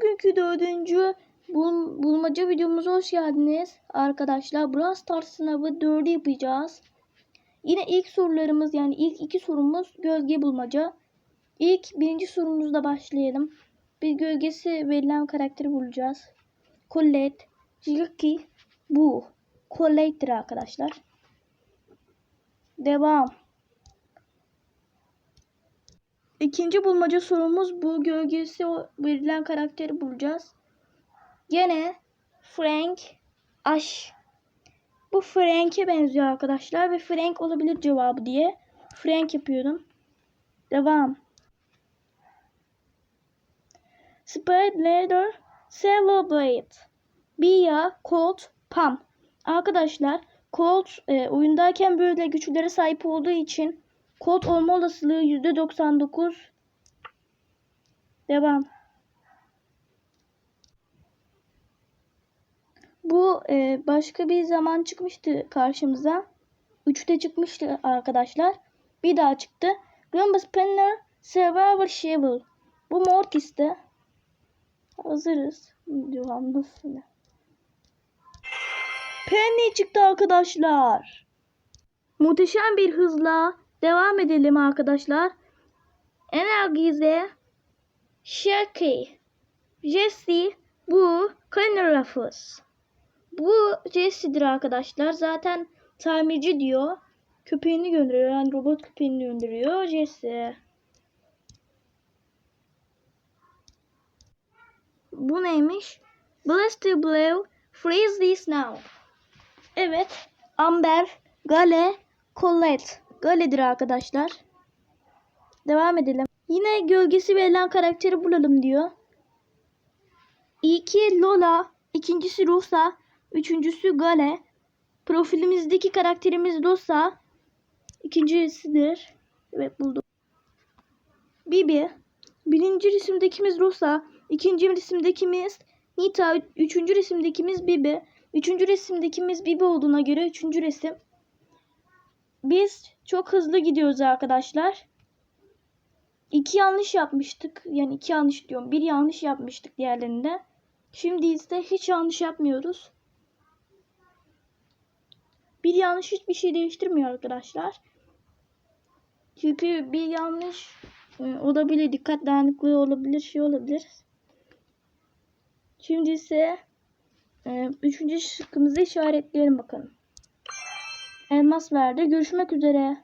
Bugünkü dördüncü bul- bulmaca videomuza hoş geldiniz. Arkadaşlar Brawl Stars sınavı dördü yapacağız. Yine ilk sorularımız yani ilk iki sorumuz gölge bulmaca. İlk birinci sorumuzla başlayalım. Bir gölgesi verilen karakteri bulacağız. Colette, Jackie, bu. Colette'dir arkadaşlar. Devam. İkinci bulmaca sorumuz bu gölgesi verilen karakteri bulacağız. Gene Frank Ash. Bu Frank'e benziyor arkadaşlar ve Frank olabilir cevabı diye Frank yapıyorum. Devam. Spread Leather Celebrate. Bia Colt Pam. Arkadaşlar Colt e, oyundayken böyle güçlere sahip olduğu için Colt olma olasılığı %99. Devam. Bu e, başka bir zaman çıkmıştı karşımıza. Üçte çıkmıştı arkadaşlar. Bir daha çıktı. Grandma Spinner Survivor Shovel. Bu Mortis'te. Hazırız. Devam nasıl? Penny çıktı arkadaşlar. Muhteşem bir hızla devam edelim arkadaşlar. Energize Shaki Jesse bu Ruffles. Bu Jesse'dir arkadaşlar. Zaten tamirci diyor. Köpeğini gönderiyor. Yani robot köpeğini gönderiyor. Jesse. Bu neymiş? Blaster Blue Freeze this now. Evet. Amber, Gale, Colette. Gale'dir arkadaşlar. Devam edelim. Yine gölgesi verilen karakteri bulalım diyor. İlki Lola, ikincisi Rosa, üçüncüsü Gale. Profilimizdeki karakterimiz Rosa. İkincisidir. Evet buldum. Bibi. Birinci resimdekimiz Rosa. ikinci resimdekimiz Nita. Üçüncü resimdekimiz Bibi. Üçüncü resimdekimiz Bibi olduğuna göre üçüncü resim. Biz çok hızlı gidiyoruz arkadaşlar. İki yanlış yapmıştık. Yani iki yanlış diyorum. Bir yanlış yapmıştık diğerlerinde. Şimdi ise hiç yanlış yapmıyoruz. Bir yanlış hiçbir şey değiştirmiyor arkadaşlar. Çünkü bir yanlış e, olabilir. Dikkat dağınıklığı olabilir. Şey olabilir. Şimdi ise e, üçüncü şıkkımızı işaretleyelim bakalım. Elmas verdi. Görüşmek üzere.